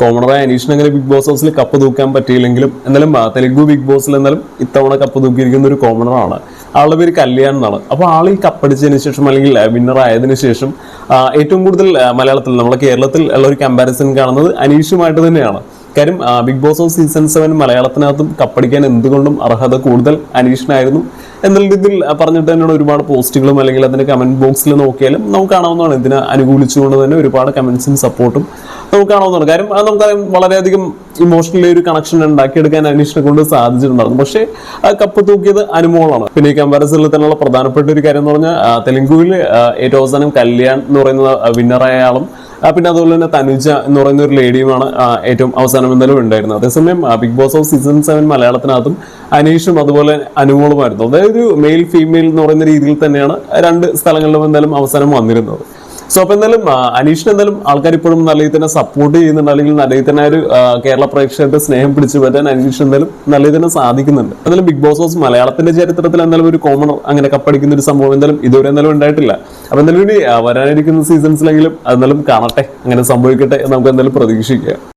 കോമണറായ അനീഷിന് അങ്ങനെ big boss ഹൗസിൽ കപ്പ് തൂക്കാൻ പറ്റിയില്ലെങ്കിലും എന്നാലും തെലുഗു ബിഗ് ബോസിൽ എന്നാലും ഇത്തവണ കപ്പ് തൂക്കിയിരിക്കുന്ന ഒരു കോമണറാണ് ആളുടെ പേര് കല്യാൺ എന്നാണ്. അപ്പോൾ ആൾ ഈ കപ്പടിച്ചതിന് ശേഷം അല്ലെങ്കിൽ വിന്നർ ആയതിന് ശേഷം ഏറ്റവും കൂടുതൽ മലയാളത്തിൽ നമ്മുടെ കേരളത്തിൽ ഉള്ള ഒരു കമ്പാരിസൺ കാണുന്നത് അനീഷുമായിട്ട് തന്നെയാണ്. കാര്യം Big Boss of season seven മലയാളത്തിനകത്തും കപ്പടിക്കാൻ എന്തുകൊണ്ടും അർഹത കൂടുതൽ അനീഷിനായിരുന്നു. എന്നുള്ള രീതിയിൽ പറഞ്ഞിട്ട് തന്നെയാണ് ഒരുപാട് പോസ്റ്റുകളും അല്ലെങ്കിൽ അതിന്റെ കമന്റ് ബോക്സിൽ നോക്കിയാലും നമുക്ക് കാണാവുന്നതാണ്. ഇതിനെ അനുകൂലിച്ചുകൊണ്ട് തന്നെ ഒരുപാട് കമൻസും സപ്പോർട്ടും നമുക്ക് കാണാവുന്നതാണ് കാര്യം അത് നമുക്കറിയാം വളരെയധികം ഇമോഷണലി ഒരു കണക്ഷൻ ഉണ്ടാക്കിയെടുക്കാൻ അനീഷിനെ കൊണ്ട് സാധിച്ചിട്ടുണ്ടായിരുന്നു. പക്ഷേ ആ കപ്പ് തൂക്കിയത് അനുമോളാണ്. പിന്നെ ഈ കമ്പാരിസണിൽ തന്നെയുള്ള പ്രധാനപ്പെട്ട ഒരു കാര്യം എന്ന് പറഞ്ഞാൽ തെലുങ്കുവിൽ ഏറ്റവും അവസാനം കല്യാൺ എന്ന് പറയുന്ന വിന്നറായ ആളും പിന്നെ അതുപോലെ തന്നെ തനുജ എന്ന് പറയുന്ന ഒരു ലേഡിയുമാണ് ഏറ്റവും അവസാനം എന്തായാലും ഉണ്ടായിരുന്നത്. അതേസമയം Big Boss of season seven മലയാളത്തിനകത്തും അനീഷും അതുപോലെ അനുമോളുമായിരുന്നു. അതായത് ഒരു മെയിൽ ഫീമെയിൽ എന്ന് പറയുന്ന രീതിയിൽ തന്നെയാണ് രണ്ട് സ്ഥലങ്ങളിലും എന്തായാലും അവസാനം വന്നിരുന്നത്. സോ അപ്പൊ എന്തായാലും അനീഷിന് എന്തായാലും ആൾക്കാർ ഇപ്പോഴും നല്ല രീതിയിൽ തന്നെ സപ്പോർട്ട് ചെയ്യുന്നുണ്ട്. അല്ലെങ്കിൽ നല്ല രീതിയിൽ തന്നെ ഒരു കേരള പ്രേക്ഷകരുടെ സ്നേഹം പിടിച്ചു പറ്റാൻ അനീഷ് എന്തായാലും നല്ല രീതിയിൽ തന്നെ സാധിക്കുന്നുണ്ട്. എന്തായാലും ബിഗ് ബോസ് ഹൗസ് മലയാളത്തിന്റെ ചരിത്രത്തിൽ എന്തായാലും ഒരു കോമൺ അങ്ങനെ കപ്പടിക്കുന്ന ഒരു സംഭവം എന്തായാലും ഇതുവരെ എന്തായാലും ഉണ്ടായിട്ടില്ല. അപ്പൊ എന്തായാലും ഇനി വരാനിരിക്കുന്ന സീസൺസിലെങ്കിലും അതെന്തായാലും കാണട്ടെ. അങ്ങനെ സംഭവിക്കട്ടെ നമുക്ക് എന്തായാലും പ്രതീക്ഷിക്കാം.